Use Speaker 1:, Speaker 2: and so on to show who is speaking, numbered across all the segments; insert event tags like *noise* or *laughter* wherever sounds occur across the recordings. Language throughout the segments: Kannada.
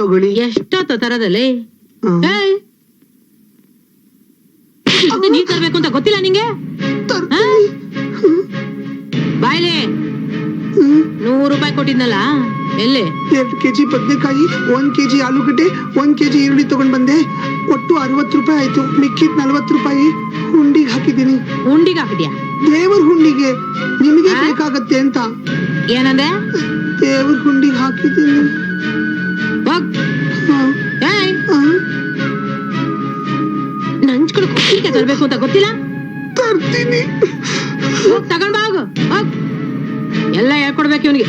Speaker 1: ತಗೊಳ್ಳಿ.
Speaker 2: ಎಷ್ಟೊತ್ತ ತರದಲ್ಲಿ ನೀರ್ ತರ್ಬೇಕು ಅಂತ ಗೊತ್ತಿಲ್ಲ ನಿಂಗೆ. ಬಾಯ್ಲೆ. ನೂರು ರೂಪಾಯಿ ಕೊಟ್ಟಿದ್ನಲ್ಲ ಎಲ್ಲಿ?
Speaker 1: ಎರಡ್ ಕೆಜಿ ಬದನೆಕಾಯಿ ಒಂದ್ ಕೆಜಿ ಆಲೂಗಡ್ಡೆ ಒಂದ್ ಕೆಜಿ ಈರುಳ್ಳಿ ತಗೊಂಡ್ ಬಂದೆ. ಒಟ್ಟು ಅರವತ್ತು ರೂಪಾಯಿ ಆಯ್ತು. ಮಿಕ್ಕಿದ್ ನಲ್ವತ್ತು ರೂಪಾಯಿ ಹುಂಡಿಗೆ ಹಾಕಿದೀನಿ
Speaker 2: ಹುಂಡಿಗೆ ಹಾಕಿದ್ಯಾ?
Speaker 1: ದೇವರ ಹುಂಡಿಗೆ ನಿಮಗೆ? ಬೇಕಾಗತ್ತೆ ಅಂತ.
Speaker 2: ಏನಂದೆ? ತರ್ಬೇಕು ಅಂತ ಗೊತ್ತಿಲ್ಲ?
Speaker 1: ತರ್ತೀನಿ.
Speaker 2: ಹೋಗ್ ತಗೊಂಡ್ ಬಾ ಹೋಗು ಹೋಗ್. ಎಲ್ಲ ಹೇಳ್ಕೊಡ್ಬೇಕು ಇವನಿಗೆ.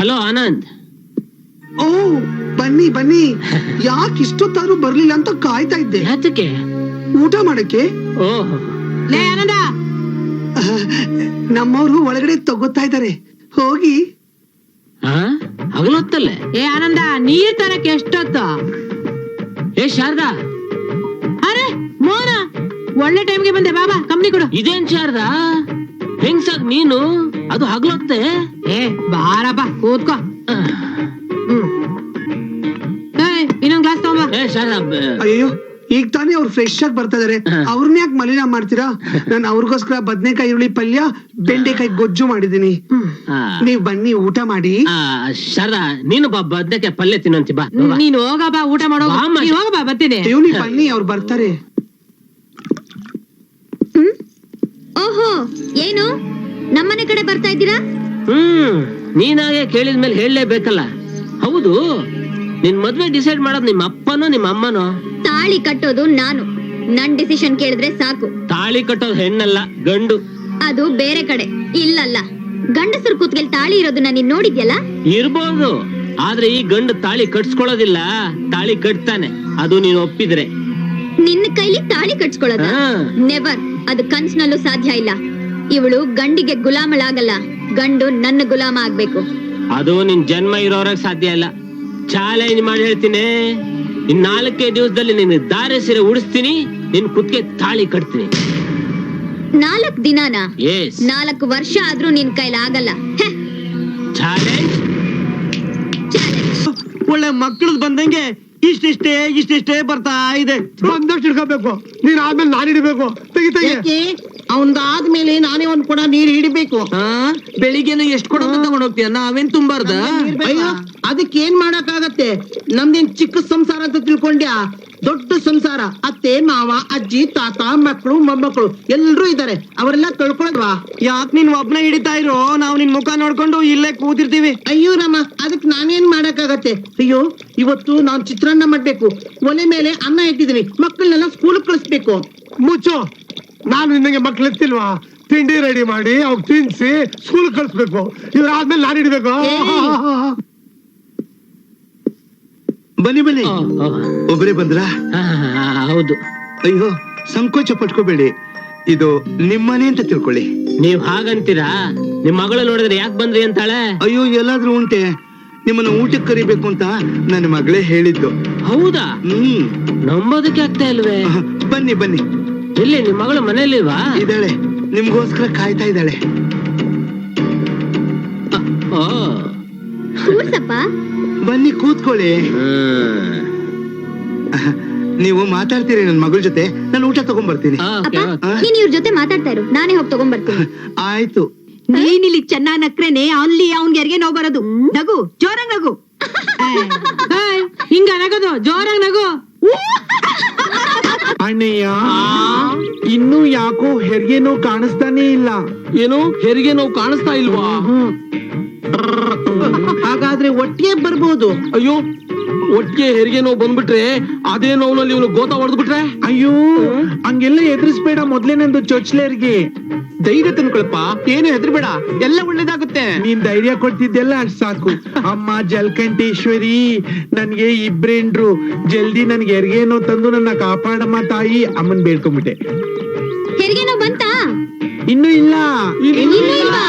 Speaker 3: ಹಲೋ ಆನಂದ್.
Speaker 1: ಓ ಬನ್ನಿ ಬನ್ನಿ. ಯಾಕೆ ಇಷ್ಟೊತ್ತಾದ್ರೂ ಬರ್ಲಿಲ್ಲ ಅಂತ ಕಾಯ್ತಾ ಇದ್ದೆ.
Speaker 3: ಯಾತಕ್ಕೆ?
Speaker 1: ಊಟ ಮಾಡಕ್ಕೆ?
Speaker 3: ಓಹ್
Speaker 2: ಲೇ ಆನಂದ.
Speaker 1: ನಮ್ಮವ್ರು ಒಳಗಡೆ ತಗೋತಾ ಇದಾರೆ ಹೋಗಿ.
Speaker 3: ಹಾ ಹಗಲೊತ್ತಲ್ಲೇ?
Speaker 2: ಏ ಆನಂದ ನೀರ್ ತರಕ್ಕೆ ಎಷ್ಟೊತ್ತ?
Speaker 3: ಏ ಶಾರದಾ.
Speaker 2: ಮೋನ ಒಳ್ಳೆ ಟೈಮ್ಗೆ ಬಂದೆ ಬಾಬಾ ಕಂಪ್ನಿ ಕೊಡು.
Speaker 3: ಇದೇನ್ ಶಾರದಾ? ಹೆಂಗ್ಸಾಗ್ ನೀನು? ಅದು ಹಗಲೊತ್ತೆ?
Speaker 2: ಏ ಬಾರಪ್ಪ ಕೂತ್ಕೋ. ಇನ್ನೊಂದ್ ಗ್ಲಾಸ್ ತಗೊಂಬ
Speaker 3: ಏ ಶಾರದಾ ಬ-
Speaker 1: ಅಯ್ಯೋ ಈಗ ತಾನೇ ಅವ್ರು ಫ್ರೆಶ್ ಆಗಿ ಬರ್ತಾ ಇದಾರೆ. ಅವ್ರನ್ನ ಯಾಕೆ ಮಲಿನ ಮಾಡ್ತೀರಾ? ನಾನು ಅವ್ರಿಗೋಸ್ಕರ ಬದ್ನೆಕಾಯಿ ಈರುಳ್ಳಿ ಪಲ್ಯ ಬೆಂಡೆಕಾಯಿ ಗೊಜ್ಜು ಮಾಡಿದೀನಿ ನೀವು ಬನ್ನಿ ಊಟ ಮಾಡಿ.
Speaker 3: ಶರದಾ ನೀನು ಬಾ ಬದನೆಕಾಯಿ ಪಲ್ಯ ತಿನ್ನಂತಿ ಬಾ
Speaker 2: ನೀನು ಹೋಗಬಾ ಊಟ ಮಾಡೋ ಬರ್ತೀನಿ.
Speaker 1: ಬನ್ನಿ ಅವ್ರು ಬರ್ತಾರೆ.
Speaker 4: ಓಹೋ ಏನು? ನಮ್ಮನೆ ಕಡೆ ಬರ್ತಾ ಇದ್ದೀರಾ?
Speaker 3: ಹ್ಮ್ ನೀನಾಗೆ ಕೇಳಿದ್ಮೇಲೆ ಹೇಳಲೇಬೇಕಲ್ಲ. ಹೌದು ನಿನ್ ಮದ್ವೆ ಡಿಸೈಡ್ ಮಾಡೋದು ನಿಮ್ಮ ಅಪ್ಪನೋ ನಿಮ್ಮ ಅಮ್ಮನೋ?
Speaker 4: ತಾಳಿ ಕಟ್ಟೋದು ನಾನು. ನನ್ ಡಿಸಿಷನ್ ಕೇಳಿದ್ರೆ ಸಾಕು.
Speaker 3: ತಾಳಿ ಕಟ್ಟೋದು ಹೆಣ್ಣಲ್ಲ ಗಂಡು.
Speaker 4: ಅದು ಬೇರೆ ಕಡೆ. ಇಲ್ಲಲ್ಲ. ಗಂಡಸರು ಕೂತ್ಗೆಲ್ ತಾಳಿ ಇರೋದನ್ನ ನೀನ್ ನೋಡಿದ್ಯಲ್ಲ?
Speaker 3: ಇರ್ಬೋದು. ಆದ್ರೆ ಈ ಗಂಡು ತಾಳಿ ಕಟ್ಸ್ಕೊಳ್ಳೋದಿಲ್ಲ. ತಾಳಿ ಕಟ್ತಾನೆ. ಅದು ನೀನ್ ಒಪ್ಪಿದ್ರೆ.
Speaker 4: ನಿನ್ನ ಕೈಲಿ ತಾಳಿ ಕಟ್ಸ್ಕೊಳ್ಳೋದ?
Speaker 3: ಹಾ.
Speaker 4: ನೆವರ್ ಅದು ಕನ್ಸ್ನಲ್ಲೂ ಸಾಧ್ಯ ಇಲ್ಲ. ಇವಳು ಗಂಡಿಗೆ ಗುಲಾಮಳಾಗಲ್ಲ. ಗಂಡು ನನ್ನ ಗುಲಾಮ ಆಗ್ಬೇಕು.
Speaker 3: ಅದು ನಿನ್ ಜನ್ಮ ಇರೋರಾಗ ಸಾಧ್ಯ ಇಲ್ಲ. ಚಾಲೆಂಜ್ ಮಾಡಿ ಹೇಳ್ತೀನಿ. ಇನ್ ನಾಲ್ಕೇ ದಿವಸದಲ್ಲಿ ನಿನ್ ದಾರೆ ಸೀರೆ ಉಡಿಸ್ತೀನಿ ನಿನ್ ಕುತ್ತಿಗೆ ತಾಳಿ ಕಟ್ತೀನಿ.
Speaker 4: ನಾಲ್ಕ್ ದಿನಾನ?
Speaker 3: ಎಸ್
Speaker 4: ನಾಲ್ಕು ವರ್ಷ ಆದ್ರೂ ನಿನ್ ಕೈಲಿ ಆಗಲ್ಲ. ಹೆ,
Speaker 3: ಚಾಲೆಂಜ್.
Speaker 5: ಒಳ್ಳೆ ಮಕ್ಕಳದ್ ಬಂದಂಗೆ ಇಷ್ಟಿಷ್ಟೇ ಇಷ್ಟಿಷ್ಟೇ ಬರ್ತಾ ಇದೆ.
Speaker 1: ಬಂದಷ್ಟು ಹಿಡ್ಕೋಬೇಕು ನೀನ್ ಆದ್ಮೇಲೆ ನಾನು ಹಿಡಿಬೇಕು ತೆಗಿತೆಗೆ
Speaker 5: ಯಾಕೆ ಅವಂದಾದ್ಮೇಲೆ ನಾನೇ ಒಂದ್ ಕೊಡ ನೀರ್ ಹಿಡಿಬೇಕು. ಬೆಳಿಗ್ಗೆ ಎಷ್ಟು ಕೊಡ ತಗೊಂಡ್ ಹೋಗ್ತೀಯ ನಾವೇನ್ ತುಂಬಾರ್ದ? ಅಯ್ಯೋ ಅದಕ್ಕೆ ಏನ್ ಮಾಡಕ್ಕಾಗತ್ತೆ? ನಮ್ದೇನ್ ಚಿಕ್ಕ ಸಂಸಾರ ಅಂತ ತಿಳ್ಕೊಂಡ್ಯಾ? ದೊಡ್ಡ ಸಂಸಾರ. ಅತ್ತೆ ಮಾವ ಅಜ್ಜಿ ತಾತ ಮಕ್ಕಳು ಮೊಮ್ಮಕ್ಕಳು ಎಲ್ರೂ ಇದಾರೆ. ಅವರೆಲ್ಲ ತೊಳ್ಕೊಳದ್ವಾ ಯಾಕ್ ನೀನ್ ಒಬ್ನ ಹಿಡಿತಾ ಇರೋ? ನಾವ್ ನಿನ್ ಮುಖ ನೋಡ್ಕೊಂಡು ಇಲ್ಲೇ ಕೂತಿರ್ತೀವಿ. ಅಯ್ಯೋ ನಮ್ಮ ಅದಕ್ ನಾನೇನ್ ಮಾಡಕ್ಕಾಗತ್ತೆ? ಅಯ್ಯೋ ಇವತ್ತು ನಾವ್ ಚಿತ್ರಾನ್ನ ಮಾಡ್ಬೇಕು. ಒಲೆ ಮೇಲೆ ಅನ್ನ ಇಟ್ಟಿದೀವಿ ಮಕ್ಕಳನ್ನೆಲ್ಲ ಸ್ಕೂಲ್ ಕಳಿಸ್ಬೇಕು.
Speaker 6: ಮುಚ್ಚು. ನಾನು ನಿನಗೆ ಮಕ್ಳು ಎತ್ತಿಲ್ವಾ? ತಿಂಡಿ ರೆಡಿ ಮಾಡಿ ಅವ್ ತಿನ್ಸಿ ಸ್ಕೂಲ್ ಕಳಿಸ್ಬೇಕು. ಇವ್ರ ಆದ್ಮೇಲೆ ನಾನು ಹಿಡಿಬೇಕು
Speaker 7: ಬನ್ನಿ ಬನ್ನಿ. ಒಬ್ಬರೇ ಬಂದ್ರ?
Speaker 3: ಹೌದು.
Speaker 7: ಅಯ್ಯೋ ಸಂಕೋಚ ಪಟ್ಕೋಬೇಡಿ. ಇದು ನಿಮ್ಮನೆ ಅಂತ ತಿಳ್ಕೊಳ್ಳಿ.
Speaker 3: ನೀವ್ ಹಾಗಂತೀರಾ? ನಿಮ್ ಮಗಳ ನೋಡಿದ್ರೆ ಯಾಕೆ ಬಂದ್ರಿ ಅಂತಾಳೆ?
Speaker 7: ಅಯ್ಯೋ ಎಲ್ಲಾದ್ರೂ ಉಂಟೆ. ನಿಮ್ಮನ್ನ ಊಟಕ್ಕೆ ಕರಿಬೇಕು ಅಂತ ನನ್ನ ಮಗಳೇ ಹೇಳಿದ್ದು.
Speaker 3: ಹೌದಾ?
Speaker 7: ಹ್ಮ್.
Speaker 3: ನಂಬೋದಕ್ಕೆ ಆಗ್ತಾ ಇಲ್ವೇ?
Speaker 7: ಬನ್ನಿ ಬನ್ನಿ.
Speaker 3: ಎಲ್ಲಿ ನಿಮ್ ಮಗಳು ಮನೆಯಲ್ಲಿಲ್ವಾ?
Speaker 7: ಇದ್ದಾಳೆ. ನಿಮ್ಗೋಸ್ಕರ ಕಾಯ್ತಾ ಇದ್ದಾಳೆ.
Speaker 3: ಓ.
Speaker 4: ಕೂರ್ಸಪ್ಪ.
Speaker 7: ಬನ್ನಿ ಕೂತ್ಕೊಳ್ಳಿ.
Speaker 3: ಹ್ಮ್.
Speaker 7: ನೀವು ಮಾತಾಡ್ತೀರಿ ನನ್ನ ಮಗಳ ಜೊತೆ. ನಾನು ಊಟ ತಗೊಂಡ್ಬರ್ತೀನಿ
Speaker 3: ಆ,
Speaker 4: ಅಪ್ಪ
Speaker 3: okay, okay.
Speaker 4: ನೀನ್ ಇವ್ರ ಜೊತೆ ಮಾತಾಡ್ತಾ ಇರು. ನಾನೇ ಹೋಗಿ ತಗೊಂಡ್ಬರ್ತೀನಿ
Speaker 7: ಆಯ್ತು.
Speaker 8: ನೀನ್ ಇಲ್ಲಿ ಚೆನ್ನಾಗ್ ನಕ್ರೇನೆ ಅಲ್ಲಿ ಅವ್ನ್ಗೆ ಯಾರಿಗೆ ನೋವು ಬರೋದು. ನಗು ಜೋರಂಗ್ ನಗು.
Speaker 2: ಹಿಂಗ ನಗೋದು ಜೋರಂಗ್ ನಗು.
Speaker 6: ಅಣ್ಣಯ್ಯ ಇನ್ನು ಯಾಕೋ ಹೆರಿಗೆ ನೋವು ಕಾಣಿಸ್ತಾನೆ ಇಲ್ಲ.
Speaker 5: ಏನು? ಹೆರಿಗೆ ನೋವು ಕಾಣಿಸ್ತಾ ಇಲ್ವಾ? ಹಾಗಾದ್ರೆ ಒಟ್ಟಿಗೆ ಬರ್ಬೋದು. ಅಯ್ಯೋ ಒಟ್ಟಿಗೆ ಹೆರಿಗೆ ನೋವು ಬಂದ್ಬಿಟ್ರೆ ಅದೇ ನೋವಿನಲ್ಲಿ ಇವನು ಗೋತ ಹೊಡೆದ್ಬಿಟ್ರೆ?
Speaker 6: ಅಯ್ಯೋ ಹಂಗೆಲ್ಲ ಎದುರಿಸ್ಬೇಡ ಮೊದ್ಲೇನೊಂದು ಚೊಚ್ಲೇರ್ಗೆ.
Speaker 5: ಧೈರ್ಯ ತಂದ್ಕೊಳಪ್ಪ ಏನು ಹೆದರ್ಬೇಡ ಎಲ್ಲ ಒಳ್ಳೇದಾಗುತ್ತೆ.
Speaker 6: ನೀನ್ ಧೈರ್ಯ ಕೊಡ್ತಿದ್ದೆಲ್ಲ ಅಷ್ಟ್ ಸಾಕು. ಅಮ್ಮ ಜಲ್ಕಂಠೇಶ್ವರಿ ನನ್ಗೆ ಇಬ್ರೇಂಡ್ರು ಜಲ್ದಿ ನನ್ಗೆ ಹೆರಿಗೇನೋ ತಂದು ನನ್ನ ಕಾಪಾಡಮ್ಮ ತಾಯಿ ಅಮ್ಮನ್ ಬೇಡ್ಕೊಂಬಿಟ್ಟೆ.
Speaker 4: ಹೆರಿಗೆ ನೋವು ಬಂತಾ?
Speaker 6: ಇನ್ನು ಇಲ್ಲ.
Speaker 4: ಇನ್ನೂ ಇಲ್ವಾ?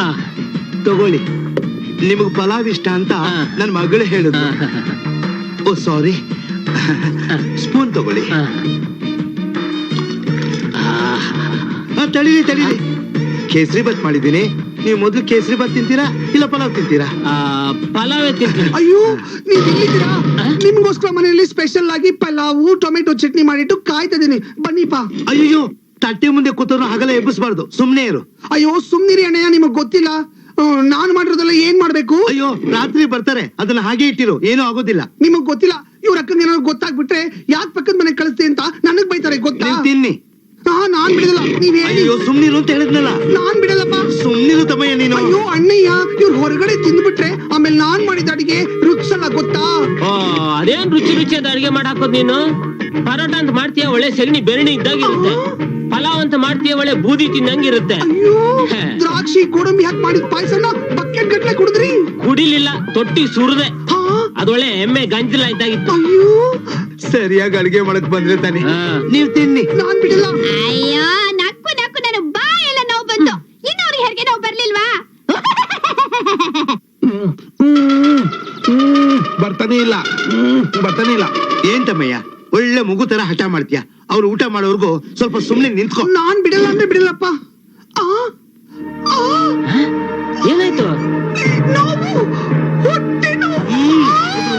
Speaker 7: ಆ, ತಗೊಳ್ಳಿ. ನಿಮಗ್ ಪಲಾವ್ ಇಷ್ಟ ಅಂತ
Speaker 3: ನನ್ನ
Speaker 7: ನನ್ ಮಗಳು ಹೇಳಿದ್ರು ಓ ಸಾರಿ. ಸ್ಪೂನ್ ತಗೊಳ್ಳಿ. ತಳಿಲಿ ತಡೀರಿ ಕೇಸರಿ ಬತ್ ಮಾಡಿದ್ದೀನಿ. ನೀವು ಮೊದಲು ಕೇಸರಿ ಬತ್ ತಿಂತೀರಾ ಇಲ್ಲ ಪಲಾವ್ ತಿಂತೀರಾ?
Speaker 3: ಆ, ಪಲಾವೇ ತಿಂತೀನಿ.
Speaker 1: ಅಯ್ಯೋ ನೀವ್ ಇಲ್ಲಿದ್ದೀರಾ ನಿಮ್ಗೋಸ್ಕರ ಮನೆಯಲ್ಲಿ ಸ್ಪೆಷಲ್ ಆಗಿ ಪಲಾವು ಟೊಮೆಟೊ ಚಟ್ನಿ ಮಾಡಿಟ್ಟು ಕಾಯ್ತಾ ಇದ್ದೀನಿ. ಬನ್ನಿಪ್ಪ.
Speaker 7: ಅಯ್ಯೋ ತಟ್ಟೆ ಮುಂದೆ ಕೂತವ್ರು ಹಗಲ ಎಬ್ಬಿಸ್ಬಾರ್ದು. ಸುಮ್ನೆ ಇರು.
Speaker 1: ಅಯ್ಯೋ ಸುಮ್ನಿರಿ ಅಣ್ಣಯ್ಯ ನಿಮಗ್ ಗೊತ್ತಿಲ್ಲ. ನಾನು ಮಾಡಿರೋದೆಲ್ಲ ಏನ್ ಮಾಡ್ಬೇಕು?
Speaker 7: ಅಯ್ಯೋ ರಾತ್ರಿ ಬರ್ತಾರೆ. ಅದನ್ನ ಹಾಗೆ ಇಟ್ಟಿರು. ಏನೂ ಆಗೋದಿಲ್ಲ.
Speaker 1: ನಿಮಗ್ ಗೊತ್ತಿಲ್ಲ. ಇವ್ರ ಅಕ್ಕಂಗೆ ಏನಾದ್ರು ಗೊತ್ತಾಗ್ಬಿಟ್ರೆ ಯಾಕ್ ಪಕ್ಕದ ಮನೆ ಕಳಿಸ್ತೀನಿ ಅಂತ ನನಗ್ ಬೈತಾರೆ ಗೊತ್ತಾ?
Speaker 7: ನೀವ್ ತಿನ್ನಿ.
Speaker 1: ಹಾ ನಾನ್ ಬಿಡಲ್ಲ. ನೀವ್ ಹೇಳಿ.
Speaker 7: ಅಯ್ಯೋ ಸುಮ್ನಿರು ಅಂತ ಹೇಳಿದ್ನಲ್ಲ.
Speaker 1: ನಾನ್ ಬಿಡಲ್ಲಪ್ಪ.
Speaker 7: ಸುಮ್ನಿರು ತಮ್ಮಯ್ಯ ನೀನು.
Speaker 1: ಅಯ್ಯೋ ಅಣ್ಣಯ್ಯ ಇವ್ರು ಹೊರಗಡೆ ತಿಂದ್ಬಿಟ್ರೆ ಆಮೇಲೆ ನಾನ್ ಮಾಡಿದ ಅಡಿಗೆ ರುಚಿಸಲ್ಲ ಗೊತ್ತಾ?
Speaker 3: ಓ ಅದೇನ್ ರುಚಿ ರುಚಿಯಾದ ಅಡಿಗೆ ಮಾಡಾಕೋದ್ ನೀನು? ಪರೋಟ ಅಂತ ಮಾಡ್ತೀಯ? ಒಳ್ಳೆ ಸೆಗಣಿ ಬೆರಣಿ ಇದ್ದಾಗಿರುತ್ತೆ. ಪಲಾವ್ ಅಂತ ಮಾಡ್ತೀಯ ಒಳ್ಳೆ ಬೂದಿ ತಿನ್ನಂಗಿರುತ್ತೆ.
Speaker 1: ಅಯ್ಯೋ ದ್ರಾಕ್ಷಿ ಗೋಡಂಬಿ ಹಾಕಿ ಮಾಡಿದ ಪಾಯಸನ ಬಕೆಟ್ ಗಟ್ಲೆ ಕುಡಿದ್ರಿ?
Speaker 3: ಕುಡಿಲಿಲ್ಲ ತೊಟ್ಟಿ ಸುರಿದೆ.
Speaker 1: ಅದೊಳೆ
Speaker 3: ಅದೊಳ್ಳೆ ಎಮ್ಮೆ ಗಂಜಲ ಇದ್ದಾಗಿತ್ತು
Speaker 1: ಅಯ್ಯೋ.
Speaker 7: ಸರಿಯಾಗಿ ಅಡಿಗೆ ಮಾಡಕ್ ಬಂದ್ರೆ ತಾನೆ. ನೀವ್ ತಿನ್ನಿ
Speaker 1: ನಾನ್ ಬಿಡಲ್ಲ.
Speaker 4: ಅಯ್ಯೋ ನಕ್ಕು ನಕ್ಕು ನನ್ನ ಬಾಯೆಲ್ಲ ನೋವು ಬಂತು. ಬಂದು ಅವ್ರಿಗೆ ಹೆರಿಗೆ ನೋವು ಬರ್ಲಿಲ್ವಾ?
Speaker 6: ಬರ್ತಾನೆ ಇಲ್ಲ. ಹ್ಮ್, ಬರ್ತಾನೆ ಇಲ್ಲ.
Speaker 7: ಏನ್ ತಮ್ಮಯ್ಯ ಒಳ್ಳೆ ಮಗು ತರ ಹಠ ಮಾಡ್ತೀಯ. ಅವ್ರು ಊಟ ಮಾಡೋರ್ಗು ಸ್ವಲ್ಪ ಸುಮ್ನೆ ನಿಂತ್ಕೊ.
Speaker 1: ನಾನ್ ಬಿಡಲ್ಲ ಅಂದ್ರೆ ಬಿಡಲ್ಲಪ್ಪ. ಆ ಆ,
Speaker 3: ಏನಾಯ್ತು?
Speaker 1: ನೋವು ಹೊಟ್ಟೆ ನೋವು.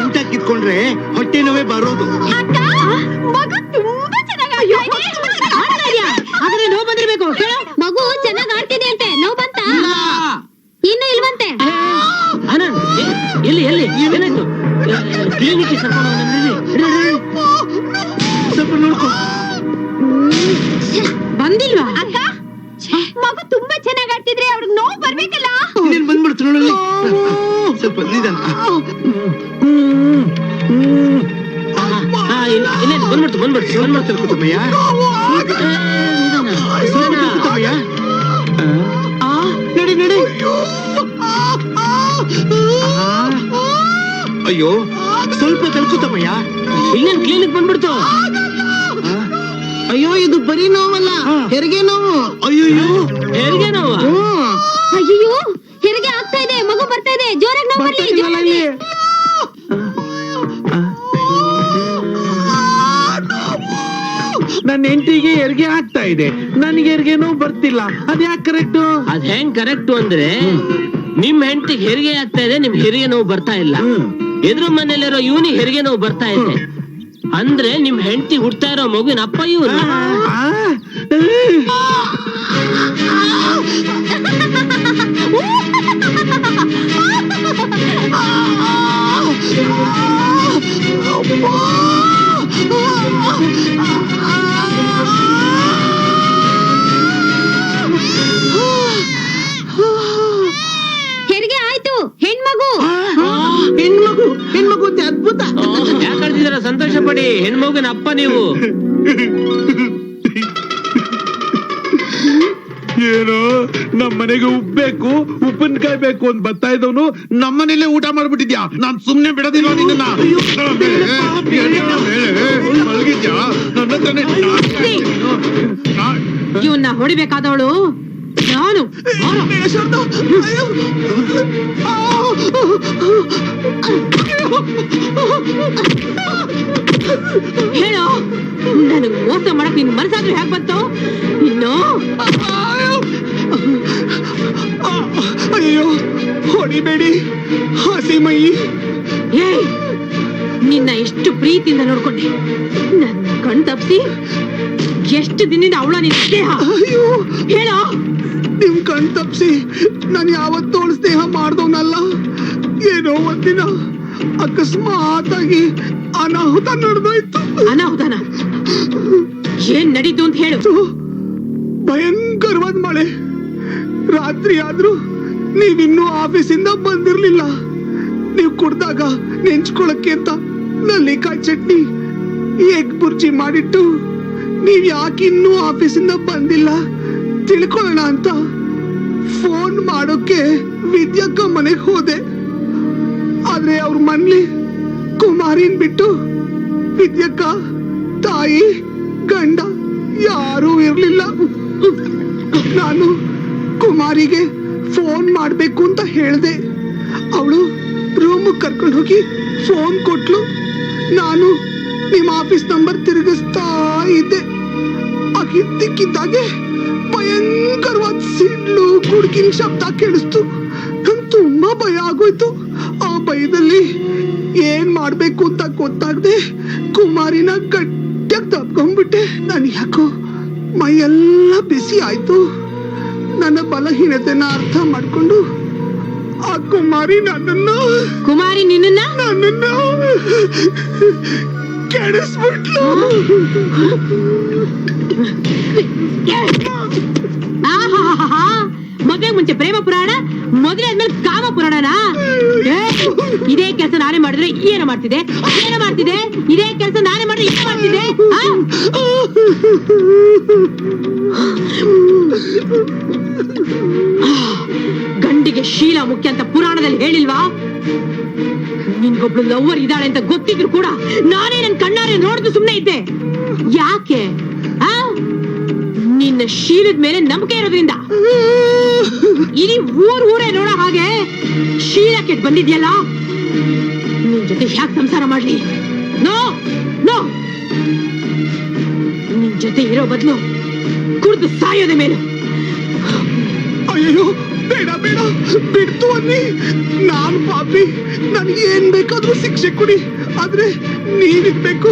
Speaker 7: ಊಟ ಕಿತ್ಕೊಂಡ್ರೆ ಹೊಟ್ಟೆ ನೋವೇ ಬರೋದು.
Speaker 4: ಅಕ್ಕ ಮಗು ತುಂಬಾ ಚೆನ್ನಾಗಿ
Speaker 2: ಆದ್ರೆ ನೋವು ಬಂದಿರ್ಬೇಕು. ಹೇಳು
Speaker 4: ಮಗು ಚೆನ್ನಾಗಿ ಆಡ್ತಿದೆ ಅಂತೆ. ನೋವು ಬಂತ? ಇನ್ನು ಇಲ್ವಂತೆ?
Speaker 3: ಆನಂದ್ ಎ- ಎಲ್ಲಿ ಎಲ್ಲಿ? ಏನಾಯ್ತು? ಕ್ಲಿನಿಕ್
Speaker 7: ಸ್ವಲ್ಪ ಇನ್ನೇನು ಬಂದ್ಬಿಡ್ತು
Speaker 3: ಫೋನ್ ಬಂದ್ಬಿಡ್ತು
Speaker 7: ಕುಟುಂಬಯ್ಯ. ಕುಟುಂಬಯ್ಯ ನಡಿ ನಡಿ. ಅಯ್ಯೋ ಸ್ವಲ್ಪ ತಳ್ಕು ತಮ್ಮಯ್ಯ
Speaker 3: ಇನ್ನೇನ್ ಕ್ಲಿನಿಕ್ ಬಂದ್ಬಿಡ್ತು?
Speaker 5: ಅಯ್ಯೋ ಇದು ಬರೀ ನೋವಲ್ಲ
Speaker 7: ಹಾ.
Speaker 5: ಹೆರಿಗೆ ನೋವು.
Speaker 7: ಅಯ್ಯೋ
Speaker 3: ಹೆರಿಗೆ ನೋವು?
Speaker 4: ಅಯ್ಯೋ ಹೆರಿಗೆ ಆಗ್ತಾ ಇದೆ ಮಗು ಬರ್ತಾ ಇದೆ ಜೋರಾಗಿ ನೋವು ಬರ್ಲಿ.
Speaker 6: ನನ್ನ ಹೆಂಡತಿಗೆ ಹೆರಿಗೆ ಆಗ್ತಾ ಇದೆ. ನನಗೆ ಹೆರಿಗೆ ನೋವು ಬರ್ತಿಲ್ಲ. ಅದ್ಯಾಕೆ ಕರೆಕ್ಟ್
Speaker 3: ಅದ್ ಹೆಂಗ್ ಕರೆಕ್ಟ್ ಅಂದ್ರೆ ನಿಮ್ ಹೆಂಡತಿಗೆ ಹೆರಿಗೆ ಆಗ್ತಾ ಇದೆ ನಿಮ್ ಹೆರಿಗೆ ನೋವು ಬರ್ತಾ ಇಲ್ಲ. ಎದುರು ಮನೇಲಿರೋ ಇವನಿಗೆ ಹೆರಿಗೆ ನೋವು ಬರ್ತಾ ಇದೆ. ಅಂದ್ರೆ ನಿಮ್ ಹೆಂಡತಿ ಹುಡ್ತಾ ಇರೋ ಮಗುವಿನ ಅಪ್ಪ ಇವನು *laughs*
Speaker 4: ಹೆರಿಗೆ ಆಯ್ತು ಹೆಣ್ಮಗು.
Speaker 5: ಹೆಣ್ಮಗು ಹೆಣ್ಮಗು ಅದ್ಭುತ.
Speaker 3: ಯಾಕೆ ಸಂತೋಷ ಪಡಿ ಹೆಣ್ಮಗುವಿನ ಅಪ್ಪ ನೀವು. *laughs*
Speaker 6: ಏನು ನಮ್ ಮನೆಗೆ ಉಪ್ಬೇಕು ಉಪ್ಪಿನಕಾಯಿ ಬೇಕು ಅಂತ ಬರ್ತಾ ಇದ್ದವನು ನಮ್ಮನೇಲೆ ಊಟ ಮಾಡ್ಬಿಟ್ಟಿದ್ಯಾ? ನಾನ್ ಸುಮ್ನೆ ಬಿಡದಿಲ್ಲ ನಿನ್ನ ಮಲಗಿದ್ಯಾ? ನನ್ನ ಹತ್ರನೇ ನಾ-
Speaker 2: ಇವನ್ನ ಹೊಡಿಬೇಕಾದವಳು? ನಾನು ನಾನು. ಹೇಳು ನನಗ್ ಮೋಸ ಮಾಡಕ್ ನಿನ್ ಮನಸ್ಸಾದ್ರೂ ಹೇಗ್ ಬಂತು ಇನ್ನು
Speaker 1: ಅಯ್ಯೋ ಹೊಡಿಬೇಡಿ ಹಸಿ ಮೈ
Speaker 2: ಏಯ್ ನಿನ್ನ ಎಷ್ಟು ಪ್ರೀತಿಯಿಂದ ನೋಡ್ಕೊಂಡೆ ನನ್ ಕಣ್ ತಪ್ಸಿ ಎಷ್ಟು ದಿನದಿಂದ ಅವಳ ನಿನ್ ಸ್ನೇಹ
Speaker 1: ಅಯ್ಯೋ
Speaker 2: ಹೇಳೋ
Speaker 1: ನಿಮ್ ಕಣ್ ತಪ್ಸಿ. ನಾನು ಯಾವತ್ತೂ ಅವಳು ಸ್ನೇಹ ಮಾಡ್ದವನಲ್ಲ. ಏನೋ ಒಂದಿನ ಅಕಸ್ಮಾತಾಗಿ ಅನಾಹುತ ನಡೆದೋಯ್ತು.
Speaker 2: ಅನಾಹುತನ? ಏನ್ ನಡೀತು ಅಂತ ಹೇಳು.
Speaker 1: ಭಯಂಕರವಾದ ಮಳೆ. ರಾತ್ರಿ ಆದ್ರೂ ನೀವಿನ್ನೂ ಆಫೀಸಿಂದ ಬಂದಿರ್ಲಿಲ್ಲ. ನೀವು ಕುಡ್ದಾಗ ನೆಂಚ್ಕೊಳಕ್ಕೆ ಅಂತ ನಲ್ಲಿಕಾಯಿ ಚಟ್ನಿ ಎಗ್ ಬುರ್ಜಿ ಮಾಡಿಟ್ಟು ನೀವ್ ಯಾಕೆ ಇನ್ನೂ ಆಫೀಸಿಂದ ಬಂದಿಲ್ಲ. ತಿಳ್ಕೊಳ್ಳೋಣ ಅಂತ ಫೋನ್ ಮಾಡೋಕೆ ವಿದ್ಯಕ್ಕ ಮನೆಗೆ ಹೋದೆ. ಆದ್ರೆ ಅವ್ರ ಮನ್ಲಿ ಕುಮಾರಿನ್ ಬಿಟ್ಟು ವಿದ್ಯಕ್ಕ ತಾಯಿ, ಗಂಡ ಯಾರೂ ಇರ್ಲಿಲ್ಲ. ನಾನು ಕುಮಾರಿಗೆ ಫೋನ್ ಮಾಡಬೇಕು ಅಂತ ಹೇಳಿದೆ. ಅವಳು ರೂಮ್ ಕರ್ಕೊಂಡು ಹೋಗಿ ಫೋನ್ ಕೊಟ್ಲು. ನಾನು ನಿಮ್ಮ ಆಫೀಸ್ ನಂಬರ್ ತಿರುಗಿಸ್ತಾ ಇದ್ದೆ. ಆಗಿದ್ದಕ್ಕಿದ್ದಾಗೆ ಭಯಂಕರವಾದ ಸಿಡ್ಲು ಗುಡುಗಿನ ಶಬ್ದ ಕೇಳಿಸ್ತು. ನಂಗೆ ತುಂಬಾ ಭಯ ಆಗೋಯ್ತು. ಆ ಭಯದಲ್ಲಿ ಏನ್ ಮಾಡ್ಬೇಕು ಅಂತ ಗೊತ್ತಾಗದೆ ಕುಮಾರಿನ ಗಟ್ಟಿಯಾಗಿ ತಪ್ಕೊಂಡ್ಬಿಟ್ಟೆ ನಾನು ಯಾಕೋ ಮೈಯೆಲ್ಲ ಬಿಸಿ ಆಯ್ತು. ನನ್ನ ಬಲಹೀನತೆನ ಅರ್ಥ ಮಾಡ್ಕೊಂಡು ಆ ಕುಮಾರಿ ನನ್ನನ್ನು
Speaker 2: ಕುಮಾರಿ ನಿನ್ನ
Speaker 1: ನನ್ನನ್ನು ಕೆಡಿಸ್ಬಿಟ್ಲು.
Speaker 2: ಮದುವೆ ಮುಂಚೆ ಪ್ರೇಮ ಪುರಾಣ, ಮದುವೆ ಆದ್ಮೇಲೆ ಕಾಮ ಪುರಾಣನಾ? ಇದೇ ಕೆಲಸ ನಾನೇ ಮಾಡಿದ್ರೆ ಏನು ಮಾಡ್ತಿದೆ? ಏನು ಮಾಡ್ತಿದೆ? ಇದೇ ಕೆಲಸ ನಾನೇ ಮಾಡಿದ್ರೆ ಏನು ಮಾಡ್ತಿದೆ? ಗಂಡಿಗೆ ಶೀಲ ಮುಖ್ಯ ಅಂತ ಪುರಾಣದಲ್ಲಿ ಹೇಳಿಲ್ವಾ? ನಿನ್ಗೊಬ್ಳು ಲವ್ವರ್ ಇದ್ದಾಳೆ ಅಂತ ಗೊತ್ತಿದ್ರು ಕೂಡ ನಾನೇ ನನ್ ಕಣ್ಣಾರೆ ನೋಡ್ದು ಸುಮ್ನೆ ಇದ್ದೆ. ಯಾಕೆ? ನಿನ್ನ ಶೀಲದ ಮೇಲೆ ನಂಬಿಕೆ ಇರೋದ್ರಿಂದ. ಇಡೀ ಊರ್ ಊರೇ ನೋಡೋ ಹಾಗೆ ಶೀಲ ಕೆಟ್ ಬಂದಿದ್ಯಲ್ಲ? ನಿನ್ ಜೊತೆ ಯಾಕೆ ಸಂಸಾರ ಮಾಡ್ಲಿ? No no. ನಿನ್ ಜೊತೆ ಇರೋ ಬದಲು ಕುಡ್ದು ಸಾಯೋದೆ ಮೇಲೆ.
Speaker 1: ಅಯ್ಯೋ ಬೇಡ ಬೇಡ. ಬಿಡ್ತು ಅನ್ನಿ. ನಾನು ಪಾಪಿ. ನನಗೆ ಏನ್ ಬೇಕಾದ್ರೂ ಶಿಕ್ಷೆ ಕೊಡಿ. ಆದ್ರೆ ನೀವಿರ್ಬೇಕು.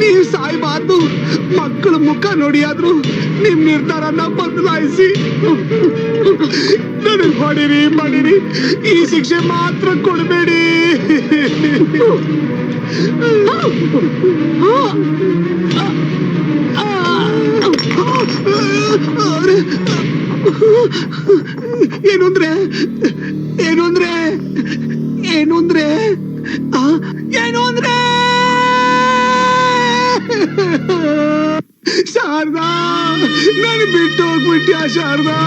Speaker 1: ನೀವು ಸಾಯ್ಬಾರ್ದು. ಮಕ್ಕಳ ಮುಖ ನೋಡಿ ಆದ್ರೂ ನಿಮ್ ನಿರ್ಧಾರನ ಬದಲಾಯಿಸಿ. ನನಗೆ ಹೊಡಿರಿ ಮಾಡಿರಿ. ಈ ಶಿಕ್ಷೆ ಮಾತ್ರ ಕೊಡಬೇಡಿ. ಏನು ಅಂದ್ರೆ ಏನು ಅಂದ್ರೆ ಏನು ಅಂದ್ರೆ ನಾನು ಬಿಟ್ಟು ಹೋಗ್ಬಿಟ್ಯಾ, ಶಾರದಾ?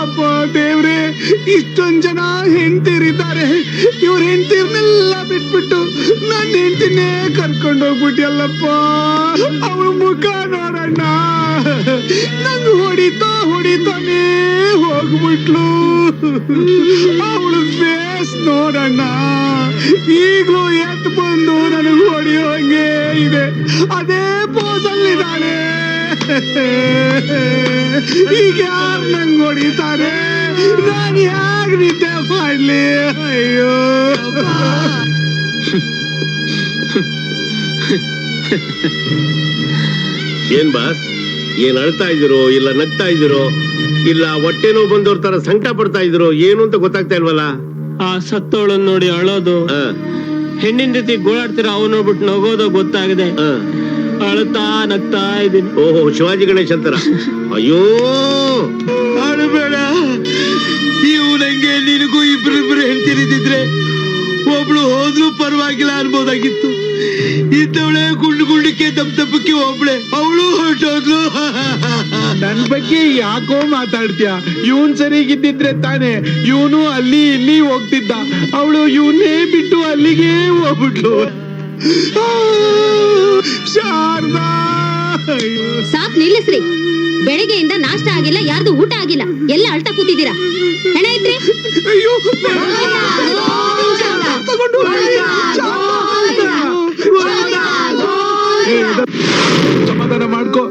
Speaker 1: ಅಪ್ಪ ದೇವ್ರೆ, ಇಷ್ಟೊಂದ್ ಜನ ಹೆಂಡತಿರಿದ್ದಾರೆ. ಇವ್ರ ಹೆಂಡತಿರ್ನೆಲ್ಲ ಬಿಟ್ಬಿಟ್ಟು ನನ್ನ ಹೆಂಡ್ತಿನೇ ಕರ್ಕೊಂಡು ಹೋಗ್ಬಿಟ್ಯಲ್ಲಪ್ಪ? ಅವಳ ಮುಖ ನೋಡಣ್ಣ. ನಂಗೆ ಹೊಡಿತಾ ಹೊಡಿತಾನೆ ಹೋಗ್ಬಿಟ್ಲು. ಅವಳು ಫೇಸ್ ನೋಡಣ್ಣ. ಈಗಲೂ ಎತ್ ಬಂದು ನನಗೆ ಹೊಡಿಯೋಂಗೆ ಇದೆ. ಅದೇ ಪೋಸಲ್ಲಿದ್ದಾಳೆ ಈಗ ಯಾರು ನಂಗೆ ಹೊಡಿತಾರೆ? ನಾನು ನಿದ್ದೆ ಮಾಡ್ಲಿ? ಅಯ್ಯೋ.
Speaker 9: ಏನ್ ಬಾಸ್? ಏನ್ ಅಳ್ತಾ ಇದ್ರು ಇಲ್ಲ ನಗ್ತಾ ಇದ್ರು ಇಲ್ಲ ಹೊಟ್ಟೆ ನೋವು ಬಂದವ್ರ ತರ ಸಂಕಟ ಪಡ್ತಾ ಇದ್ರು ಏನು ಅಂತ ಗೊತ್ತಾಗ್ತಾ ಇಲ್ವಲ್ಲ?
Speaker 3: ಆ ಸತ್ತೋಳನ್ ನೋಡಿ ಅಳೋದು. ಹೆಣ್ಣಿನ ಜೊತೆ ಗೋಳಾಡ್ತಿರೋ ಅವನು ನೋಡ್ಬಿಟ್ಟು ನಗೋದು ಗೊತ್ತಾಗದೆ. ಅಳ್ತಾ ನಗ್ತಾ ಇದ್ದೀನಿ.
Speaker 9: ಓಹೋ, ಶಿವಾಜಿ ಗಣೇಶ್ ಅಂತಾರ? ಅಯ್ಯೋ
Speaker 7: ಅಳಬೇಡ ನೀವು ನಂಗೆ, ನಿನಗೂ ಇಬ್ರಿಬ್ರು ಹೆಂಡತಿರಿದ್ರೆ ಒಬ್ಳು ಹೋದ್ರೂ ಪರವಾಗಿಲ್ಲ ಅನ್ಬೋದಾಗಿತ್ತು. ಇದ್ದವಳೆ ಗುಂಡು ಗುಂಡಕ್ಕೆ ತಪ್ಪ ತಪ್ಪಕ್ಕೆ ಒಬ್ಳೆ. ಅವಳು ಹೊರಟೋದ್ಲು.
Speaker 6: ನನ್ ಬಗ್ಗೆ ಯಾಕೋ ಮಾತಾಡ್ತೀಯ? ಇವನ್ ಸರಿಗಿದ್ದಿದ್ರೆ ತಾನೆ. ಇವನು ಅಲ್ಲಿ ಇಲ್ಲಿ ಹೋಗ್ತಿದ್ದ. ಅವಳು ಇವನ್ನೇ ಬಿಟ್ಟು ಅಲ್ಲಿಗೆ ಹೋಗ್ಬಿಟ್ಲು.
Speaker 1: ಶಾರದಾ.
Speaker 4: ಸಾಕ್ ನಿಲ್ಲಿಸ್ರಿ. ಬೆಳಗ್ಗೆಯಿಂದ ನಾಷ್ಟ ಆಗಿಲ್ಲ ಯಾರ್ದು ಊಟ ಆಗಿಲ್ಲ. ಎಲ್ಲ ಅಳ್ತಾ ಕೂತಿದ್ದೀರಾ? ಹೆಣ ಇದ್ರಿ?
Speaker 6: ಸಮಾಧಾನ ಮಾಡ್ಕೋ.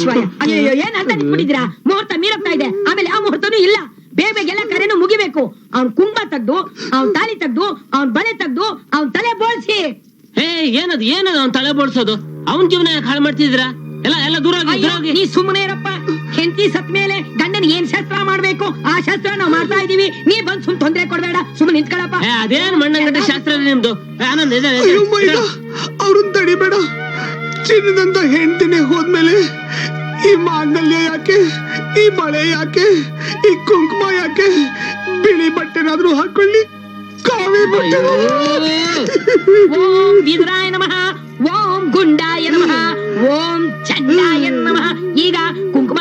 Speaker 2: ಶಿವಾಯ. ಅಯ್ಯೋ ಏನ್ ಅಂತ ನಿಂತ್ಬಿಟ್ಟಿದ್ದೀರಾ ಮುಹೂರ್ತ ಮೀರಪ್ತಾ ಇದೆ. ಆಮೇಲೆ ಆ ಮುಹೂರ್ತನೂ ಇಲ್ಲ. ಬೇಗ ಬೇಗ ಎಲ್ಲ ಕರೆನೂ ಮುಗಿಬೇಕು. ಅವ್ನ್ ಕುಂಭ ತೆಗ್ದು ಅವ್ನ್ ತಾಲಿ ತೆಗ್ದು ಅವ್ನ್ ಬಲೆ ತೆಗ್ದು ಅವ್ನ್ ತಲೆ ಬೋಳ್ಸಿ.
Speaker 3: ಹೇ ಏನದು ಏನದು ಅವ್ನ್ ತಲೆ ಬೋಡ್ಸೋದು? ಅವನ್ ಜೀವನ ಯಾಕೆ ಹಾಳು ಮಾಡ್ತಿದ್ದೀರಾ? ಎಲ್ಲ ಎಲ್ಲ ದೂರ ಹೋಗಿ ದೂರ ಹೋಗಿ
Speaker 2: ನೀ ಸುಮ್ಮನೆ ಇರಪ್ಪ. ಹೆಂಡತಿ ಸತ್ ಮೇಲೆ ಗಂಡನ್ ಏನ್ ಶಸ್ತ್ರ ಮಾಡ್ಬೇಕು? ಆ ಶಸ್ತ್ರ ನಾವ್ ಮಾಡ್ತಾ ಇದೀವಿ ನೀ ಬಂದ್ ಸುಮ್ ತೊಂದ್ರೆ ಕೊಡ್ಬೇಡ. ಸುಮ್ಮನೆ ನಿಂತ್ಕೊಳಪ್ಪ.
Speaker 3: ಏ, ಅದೇನ್ ಮಣ್ಣಂಗಟ್ಟ ಶಾಸ್ತ್ರ ನಿಮ್ದು? ಏ, ಆನಂದ್
Speaker 1: ಮೈದ. ಅವ್ರನ್ನ ತಡಿಬೇಡ. ಚಿನ್ನದಂತ ಹೆಂಡ್ತಿನೇ ಹೋದ್ಮೇಲೆ ಈ ಮಾಂಗಲ್ಯ ಯಾಕೆ? ಈ ಮಳೆ ಯಾಕೆ? ಈ ಕುಂಕುಮ ಯಾಕೆ? ಬಿಳಿ ಬಟ್ಟೆನಾದ್ರೂ ಹಾಕೊಳ್ಳಿ.
Speaker 2: ಓಂ ಬೀದರಾಯ ನಮಃ ಓಂ ಗುಂಡಾಯ ನಮಃ ಓಂ ಚಂಡಾಯ ನಮಃ. ಈಗ ಕುಂಕುಮ